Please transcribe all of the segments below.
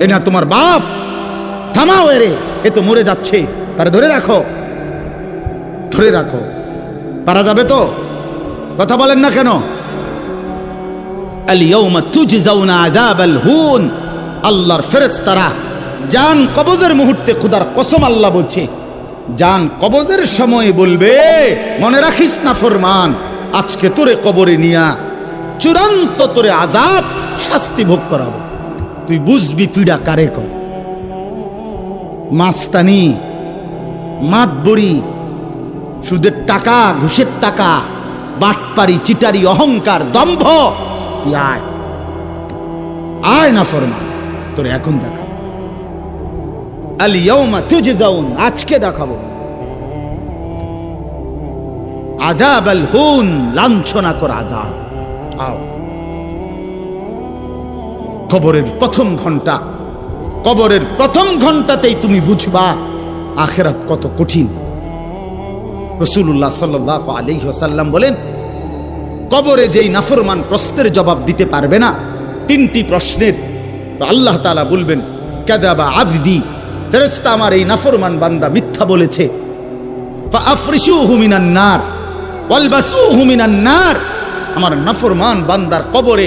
এ না তোমার বাপ। থামাও এরে। এ তো মরে যাচ্ছে। তারে ধরে রাখো। ধরে রাখো। পারা যাবে তো? কথা বলেন না কেন? আল্লাহর ফেরেশতারা জান কবজের মুহূর্তে খোদার কসম আল্লাহ বলছে, জান কবজের সময় বলবে, মনে রাখিস না ফরমান, আজকে তোরে কবরে নিয়া চূড়ান্ত তোরে আজাব শাস্তি ভোগ করাবো। তুই বুঝবি পীড়া কারে কর মাস্তানি মাতবড়ি সুদের টাকা, ঘুষের টাকা, বাটপারি, চিটারি, অহংকার, দম্ভ। তুই আয়। আয় না ফরমা তোর এখন দেখা। আলিয়াউমা তুজজাউন, আজকে দেখাবো। আল হুন লাঞ্ছনা কর আজাব আও। কবরের প্রথম ঘণ্টা কবরের প্রথম ঘন্টাতেই তুমি বুঝবা, আখেরাত কত কঠিন। রসুল্লাহ সাল্লাহ আলাইহি ওয়াসাল্লাম বলেন, কবরে যেই নাফরমান প্রশ্নের জবাব দিতে পারবে না, তিনটি প্রশ্নের। আল্লাহ তাআলা বলবেন কাদাবা আবদি, ফেরেশতা আমার এই নাফরমান বান্দা মিথ্যা বলেছে। আমার নাফরমান বান্দার কবরে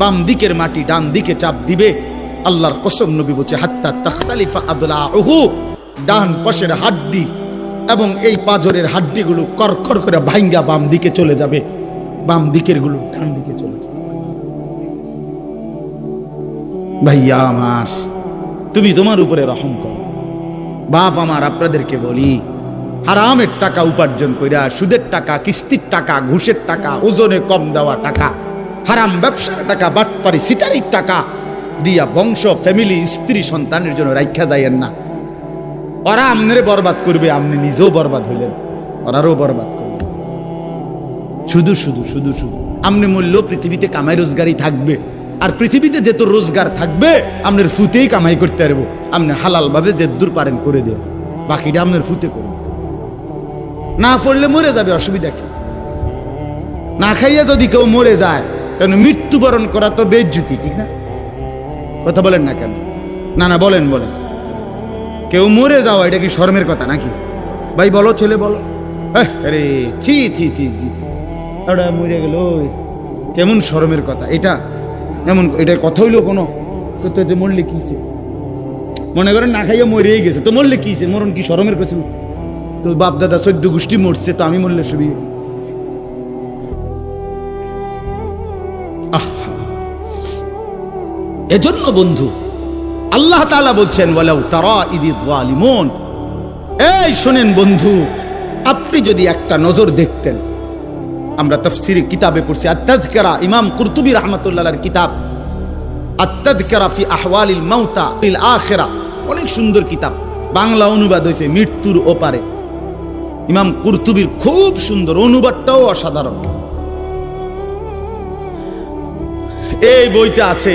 বাম দিকের মাটি ডান দিকে চাপ দিবে। আল্লাহর কসম নবী বলছে, হাত্তা তাখতালিফা আদলা ওহু ডান পাশের হাড্ডি এবং এই পাজরের হাড্ডিগুলো করখর করে ভাঙ্গা বাম দিকে চলে যাবে। বাম দিকেরগুলো ডান দিকে চলে যাবে। ভাইয়া আমার, তুমি তোমার উপরে রহম করো। বাপ আমার, আপনাদেরকে বলি, হারামের টাকা উপার্জন কইরা সুদের টাকা, কিস্তির টাকা, ঘুষের টাকা, ওজনে কম দেওয়া টাকা হারাম ব্যবসার টাকা, বাটপারি, সিটারির টাকা দিয়া বংশ ফ্যামিলি স্ত্রী, সন্তানের জন্য রাইখা যাইয়েন না। ওরা আমনেরে বরবাদ করবে আপনি নিজেও বরবাদ হইলেন। ওরারও বরবাদ করবে। শুধু শুধু শুধু শুধু। আমনে মূল্য পৃথিবীতে কামাই রোজগারই থাকবে। আর পৃথিবীতে যে যেত রোজগার থাকবে আপনার ফুতেই কামাই করতে পারব। আপনি হালাল ভাবে যে দূর পারেন করে দিয়েছে বাকিটা আপনার ফুতে করবে না পড়লে মরে যাবে, অসুবিধা কি? না খাইয়া যদি কেউ মরে যায় তাহলে মৃত্যুবরণ করা তো বেজ্জুতি, ঠিক না? কথা বলেন না কেন? না না, বলেন বলেন। কেউ মরে যাওয়া, এটা কি শর্মের কথা নাকি? ভাই, বলো, ছেলে, বলো। আরে, ছি ছি ছি ছি। ওটা মরে গেল কেমন শরমের কথা, এটা? এমন এটা কথা হইল কোনো? তো তো যে মরলে কিছে মনে করেন না খাইয়া মরেই গেছে, তো মরলে কিছে মরণ কি শরমের কাছে তো বাপ দাদা সদ্য গোষ্ঠী মরছে, তো আমি মরলে সবই। এজন্য বন্ধু, আল্লাহ তাআলা বলছেন, ওয়ালাউ তারা ইদি যালিমুন। এই শোনেন বন্ধু, আপনি যদি একটা নজর দেখতেন, আমরা তফসির কিতাবে পড়ছি, আত্তাযকিরা ইমাম কুরতুবী রাহমাতুল্লাহর কিতাব, আত্তাযকিরা ফি আহওয়ালিল মাউতা ফিল আখিরা, অনেক সুন্দর কিতাব, বাংলা অনুবাদ হয়েছে মৃত্যুর ওপারে। ইমাম কুরতুবীর খুব সুন্দর অনুবাদটাও অসাধারণ। এই বইতে আছে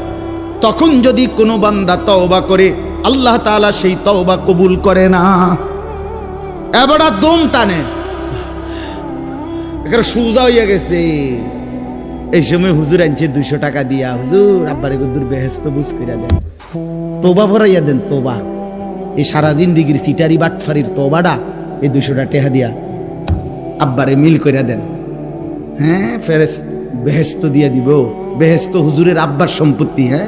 তখন যদি কোনো বান্দা তওবা করে, আল্লাহ তাআলা সেই তওবা কবুল করে না। এবারা দম টানে। এখানে সুজা হইয়া গেছে। এই সময় হুজুর আনছে দুইশো টাকা দিয়া। হুজুর, আব্বারে গুদুর বেহেস্ত বুঝ কইরা দেন। তোবা ভরাইয়া দেন তোবা এই সারা জিন্দিগির সিটারি বাটফারির তোবাটা এই দুইশোটা টেহা দিয়া আব্বারে মিল কইরা দেন। হ্যাঁ ফেরেস বেহেস্ত দিয়ে দিব। বেহেস্ত হুজুরের আব্বার সম্পত্তি হ্যাঁ?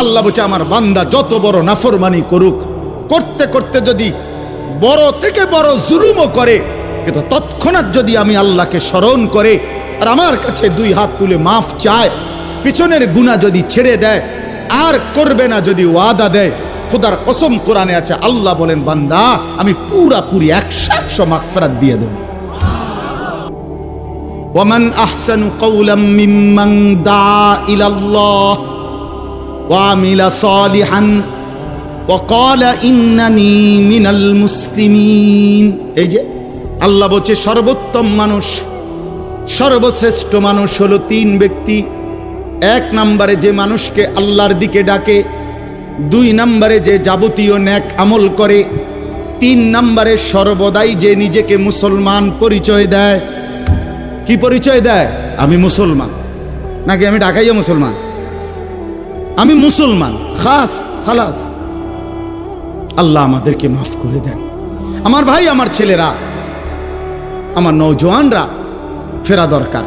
আল্লাহ বলছে, আমার বান্দা যত বড় নাফরমানি করুক, করতে করতে যদি বড় থেকে বড় জুলুমও করে, কিন্তু তৎক্ষণাৎ যদি আমি আল্লাহকে স্মরণ করে আর আমার কাছে দুই হাত তুলে মাফ চায়, পিছনের গুণা যদি ছেড়ে দেয়, আর করবে না যদি ওয়াদা দেয়, খুদার কসম কোরআনে আছে, আল্লাহ বলেন, বান্দা, আমি পুরাপুরি একশো একশো মাগফিরাত দিয়ে দেব। ওয়ামান আহসানু কওলাম মিম্মান দা ইলাল্লাহ। ওয়া আমিলা সালিহান وقال إنني من المسلمين এই যে আল্লাহ বলছে সর্বোত্তম মানুষ সর্বশ্রেষ্ঠ মানুষ হলো তিন ব্যক্তি এক নম্বরে যে মানুষকে আল্লাহর দিকে ডাকে দুই নম্বরে যে যাবতীয় ন্যাক আমল করে তিন নম্বরে সর্বদাই যে নিজেকে মুসলমান পরিচয় দেয় কি পরিচয় দেয় আমি মুসলমান নাকি আমি ঢাকাইয়া মুসলমান আমি মুসলমান, খাস, খালাস। আল্লাহ আমাদেরকে মাফ করে দেন। আমার ভাই, আমার ছেলেরা, আমার নৌজওয়ানরা ফেরা দরকার।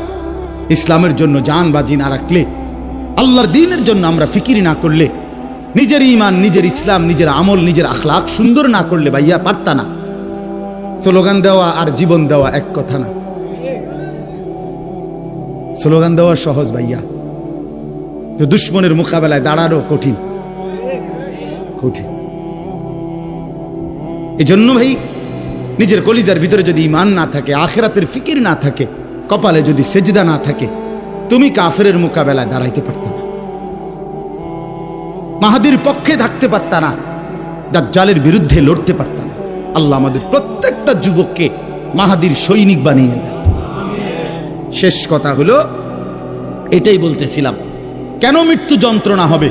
ইসলামের জন্য জান বাজি না রাখলে আল্লাহর দিনের জন্য আমরা ফিকিরি না করলে, নিজের ইমান নিজের ইসলাম, নিজের আমল, নিজের আখলাক সুন্দর না করলে ভাইয়া, পারতা না। স্লোগান দেওয়া আর জীবন দেওয়া এক কথা না। স্লোগান দেওয়া সহজ ভাইয়া। তো দুশ্মনের মোকাবেলায় দাঁড়ানো কঠিন। কঠিন। এই জন্য ভাই, নিজের কলিজার ভিতরে যদি ইমান না থাকে, আখেরাতের ফিকির না থাকে, কপালে যদি সেজদা না থাকে, তুমি কাফেরের মোকাবেলায় দাঁড়াইতে পারত না। মাহাদির পক্ষে থাকতে পারত না। দাজ্জালের বিরুদ্ধে লড়তে পারত না। আল্লাহ আমাদের প্রত্যেকটা যুবককে মাহাদির সৈনিক বানিয়ে দেয় শেষ কথা হলো, এটাই বলতেছিলাম। কেন মৃত্যু যন্ত্রণা হবে?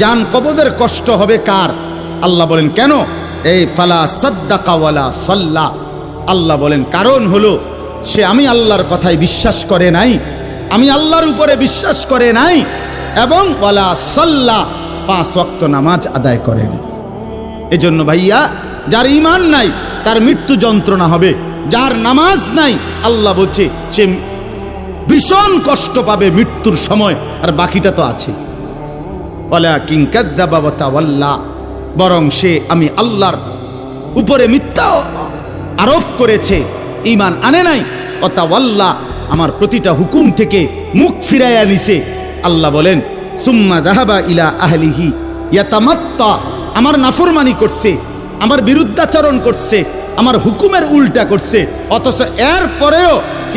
জান কবজের কষ্ট হবে কার? আল্লাহ বলেন, কেন? এই ফালা সদ্দাকাওয়ালা সল্লা। আল্লাহ বলেন, কারণ হলো, সে আমি আল্লাহর কথায় বিশ্বাস করে নাই, আমি আল্লাহর উপরে বিশ্বাস করে নাই, এবং ওয়ালা সল্লা, পাঁচ ওয়াক্ত নামাজ আদায় করে এজন্য ভাইয়া, যার ইমান নাই, তার মৃত্যু যন্ত্রণা হবে, যার নামাজ নাই, আল্লাহ বলছে, সে ভীষণ কষ্ট পাবে মৃত্যুর সময়, আর বাকিটা তো আছে। বরং সে আমি আল্লাহর উপরে মিথ্যা আরোপ করেছে ইমান আনে নাই অতাওয়াল্লা আমার প্রতিটা হুকুম থেকে মুখ ফিরাইয়া নিছে। আল্লাহ বলেন, সুম্মা দাহাবা ইলা আহলিহি, ইয়াতামাত্তা, আমার নাফরমানি করছে, আমার বিরুদ্ধাচরণ করছে, আমার হুকুমের উল্টা করছে, অথচ এর পরেও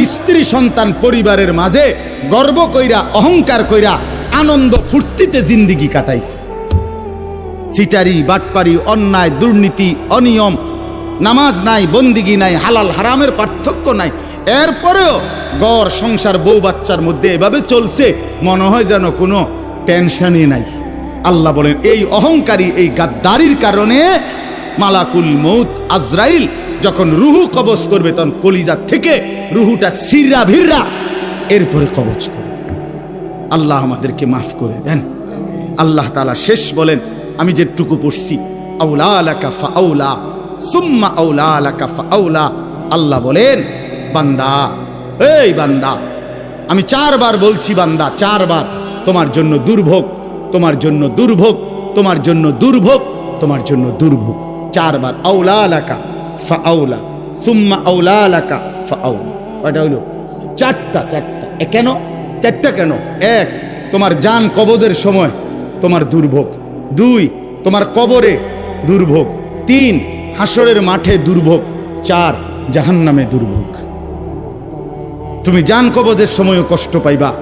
স্ত্রী সন্তান পরিবারের মাঝে গর্ব কইরা, অহংকার কইরা, আনন্দ ফুর্তিতে জিন্দিগি কাটাইছে। সিটারি বাটপারি, অন্যায়, দুর্নীতি, অনিয়ম, নামাজ নাই, বন্দিগি নাই, হালাল হারামের পার্থক্য নাই। এরপরেও গড় সংসার বউ বাচ্চার মধ্যে এভাবে চলছে, মনে হয় যেন কোনো টেনশনই নাই। আল্লাহ বলেন, এই অহংকারী, এই গাদ্দারির কারণে মালাকুল মৌত আজরাইল যখন রুহু কবজ করবে, তখন কলিজা থেকে রুহুটা সিররা ভিররা এরপরে কবজ করবে। আল্লাহ আমাদেরকে মাফ করে দেন। আল্লাহ তালা শেষ বলেন, আমি যেটুকু পড়ছি, আউলা আলাকা ফা আউলা, সুম্মা আউলা আলাকা ফা আউলা। আল্লাহ বলেন, বান্দা, এই বান্দা, আমি চারবার বলছি বান্দা, চারবার, তোমার জন্য দুর্ভোগ, তোমার জন্য দুর্ভোগ, তোমার জন্য দুর্ভোগ, তোমার জন্য দুর্ভোগ। চারবার, আউলা আলাকা ফা আউলা সুম্মা আউলা আলাকা ফা কয়টা হইল? চারটা চারটা। এ কেন? চারটা কেন? এক, তোমার জান কবজের সময় তোমার দুর্ভোগ। দুই, তোমার কবরে দুর্ভোগ। তিন হাসরের মাঠে দুর্ভোগ। চার, জাহান্নামে দুর্ভোগ। তুমি জান কবজের সময়ও কষ্ট পাইবা,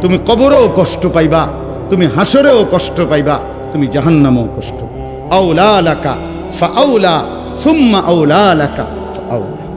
তুমি কবরেও কষ্ট পাইবা, তুমি হাসরেও কষ্ট পাইবা, তুমি জাহান্নামেও কষ্ট। আউলা আলাকা ফা আউলা সুম্মা আউলা আলাকা ফা আউলা